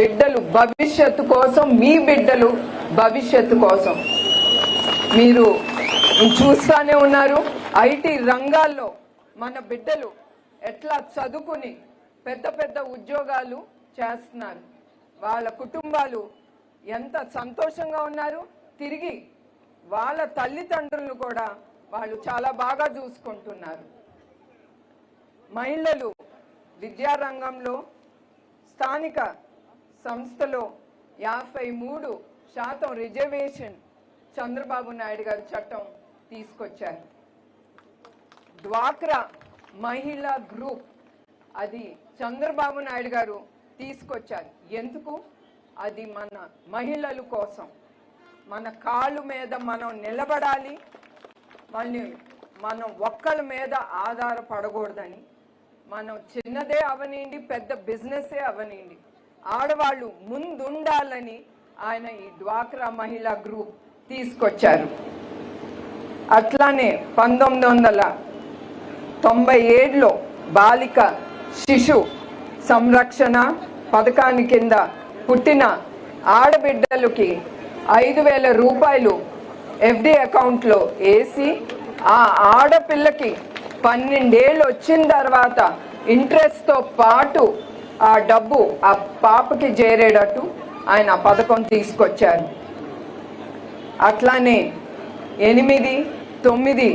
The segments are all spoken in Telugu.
బిడ్డలు భవిష్యత్తు కోసం మీ బిడ్డలు భవిష్యత్తు కోసం. మీరు చూస్తానే ఉన్నారు ఐటీ రంగాల్లో మన బిడ్డలు ఎట్లా చదువుకుని పెద్ద పెద్ద ఉద్యోగాలు చేస్తున్నారు. వాళ్ళ కుటుంబాలు ఎంత సంతోషంగా ఉన్నారు. తిరిగి వాళ్ళ తల్లిదండ్రులను కూడా వాళ్ళు చాలా బాగా చూసుకుంటున్నారు. మహిళలు విద్యారంగంలో స్థానిక సంస్థలో యాభై మూడు శాతం రిజర్వేషన్ చంద్రబాబు నాయుడు గారు చట్టం తీసుకొచ్చారు. డ్వాక్రా మహిళా గ్రూప్ అది చంద్రబాబు నాయుడు గారు తీసుకొచ్చారు. ఎందుకు? అది మన మహిళల కోసం. మన కాళ్ళు మీద మనం నిలబడాలి. మళ్ళీ మనం ఒక్కళ్ళ మీద ఆధారపడకూడదని. మనం చిన్నదే అవనివ్వండి పెద్ద బిజినెసే అవనివ్వండి ఆడవాళ్ళు ముందుండాలని ఆయన ఈ డ్వాక్రా మహిళా గ్రూప్ తీసుకొచ్చారు. అట్లానే పంతొమ్మిది వందల తొంభై ఏడులో బాలిక శిశు సంరక్షణ పథకాన్ని కింద పుట్టిన ఆడబిడ్డలకి ఐదు వేల రూపాయలు ఎఫ్డి అకౌంట్లో వేసి ఆ ఆడపిల్లకి పన్నెండేళ్ళు వచ్చిన తర్వాత ఇంట్రెస్ట్తో పాటు ఆ డబ్బు ఆ పాపకి చేరేటట్టు ఆయన ఆ పథకం తీసుకొచ్చారు. అట్లానే ఎనిమిది తొమ్మిది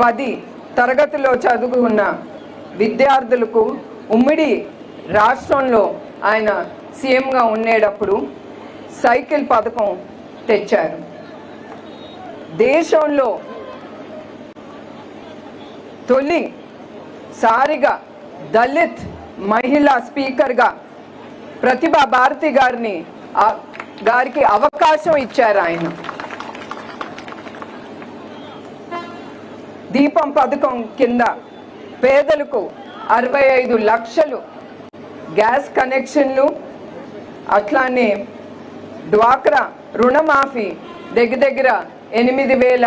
పది తరగతిలో చదువుకున్న విద్యార్థులకు ఉమ్మడి రాష్ట్రంలో ఆయన సీఎంగా ఉండేటప్పుడు సైకిల్ పథకం తెచ్చారు. దేశంలో తొలి సారిగా దళిత్ మహిళా స్పీకర్గా ప్రతిభా భారతి గారిని గారికి అవకాశం ఇచ్చారు ఆయన. దీపం పథకం కింద పేదలకు అరవై ఐదు లక్షలు గ్యాస్ కనెక్షన్లు అట్లానే డ్వాక్రా రుణమాఫీ దగ్గర దగ్గర ఎనిమిది వేల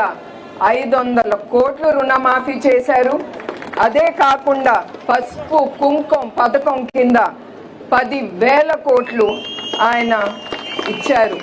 ఐదు వందల కోట్లు రుణమాఫీ చేశారు. అదే కాకుండా పసుపు కుంకుమ పథకం కింద పది వేల కోట్లు ఆయన ఇచ్చారు.